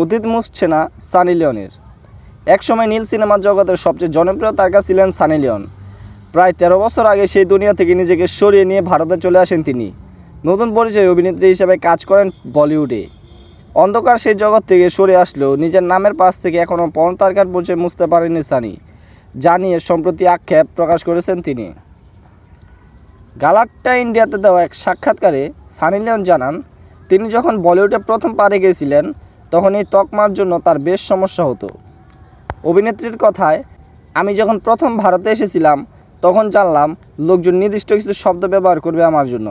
অতীত মুছছে না সানি লিওনের। একসময় নীল সিনেমার জগতের সবচেয়ে জনপ্রিয় তারকা ছিলেন সানি লিওন। প্রায় তেরো বছর আগে সেই দুনিয়া থেকে নিজেকে সরিয়ে নিয়ে ভারতে চলে আসেন তিনি। নতুন পরিচয় অভিনেত্রী হিসেবে কাজ করেন বলিউডে। অন্ধকার সেই জগৎ থেকে সরে আসলেও নিজের নামের পাশ থেকে এখনও পণ তারকার পরিচয় মুছতে পারেননি সানি জানিয়ে সম্প্রতি আক্ষেপ প্রকাশ করেছেন তিনি। গালাট্টা ইন্ডিয়াতে দেওয়া এক সাক্ষাৎকারে সানি লিওন জানান, তিনি যখন বলিউডে প্রথম পারে গিয়েছিলেন তখন এই তকমার জন্য তার বেশ সমস্যা হতো। অভিনেত্রীর কথায়, আমি যখন প্রথম ভারতে এসেছিলাম, তখন জানলাম লোকজন নির্দিষ্ট কিছু শব্দ ব্যবহার করবে আমার জন্য।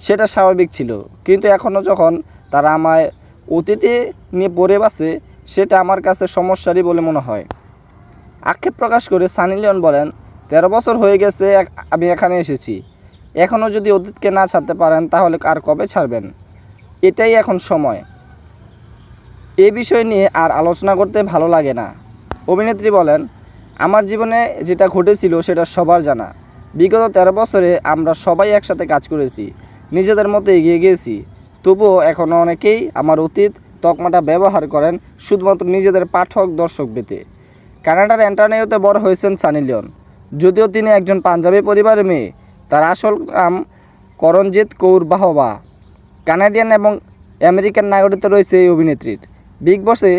সেটা স্বাভাবিক ছিল। কিন্তু এখনও যখন তারা আমায় অতীতে নিয়ে পড়ে বাসে, সেটা আমার কাছে সমস্যারই বলে মনে হয়। আক্ষেপ প্রকাশ করে সানি লিওন বলেন, তেরো বছর হয়ে গেছে আমি এখানে এসেছি। এখনও যদি অতীতকে না ছাড়তে পারেন, তাহলে আর কবে ছাড়বেন? এটাই এখন সময়। এ বিষয় নিয়ে আর আলোচনা করতে ভালো লাগে না। অভিনেত্রী বলেন, আমার জীবনে যেটা ঘটেছিল সেটা সবার জানা। বিগত তেরো বছরে আমরা সবাই একসাথে কাজ করেছি, নিজেদের মতো এগিয়ে গিয়েছি। তবুও এখনও অনেকেই আমার অতীত তকমাটা ব্যবহার করেন শুধুমাত্র নিজেদের পাঠক দর্শক পেতে। কানাডার অ্যান্টারনিওতে বড় হয়েছেন সানি লিওন। যদিও তিনি একজন পাঞ্জাবি পরিবারের মেয়ে, তার আসল নাম করণজিৎ কৌর বাহবা। কানাডিয়ান এবং আমেরিকান নাগরিকত্ব রয়েছে এই অভিনেত্রীর। বিগ বসে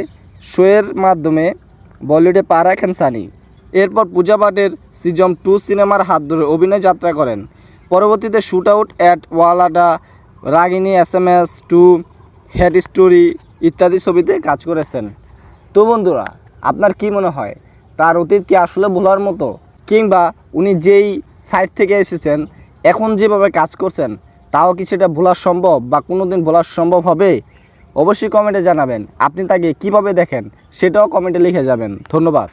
শোয়ের মাধ্যমে বলিউডে পা রাখেন সানি। এরপর পূজা পাটের সিজম টু সিনেমার হাত ধরে অভিনয় যাত্রা করেন। পরবর্তীতে shoot out at ওয়ালাডা Ragini S M S two hate story ইত্যাদি ছবিতে কাজ করেছেন। তো বন্ধুরা, আপনার কি মনে হয়, তার অতীত কি আসলে ভোলার মতো? কিংবা উনি যেই সাইড থেকে এসেছেন, এখন যেভাবে কাজ করছেন, তাও কি সেটা ভোলা সম্ভব বা কোনো দিন ভোলা সম্ভব হবে? অবশ্যই কমেন্টে জানাবেন। আপনি তাকে কীভাবে দেখেন সেটাও কমেন্টে লিখে যাবেন। ধন্যবাদ।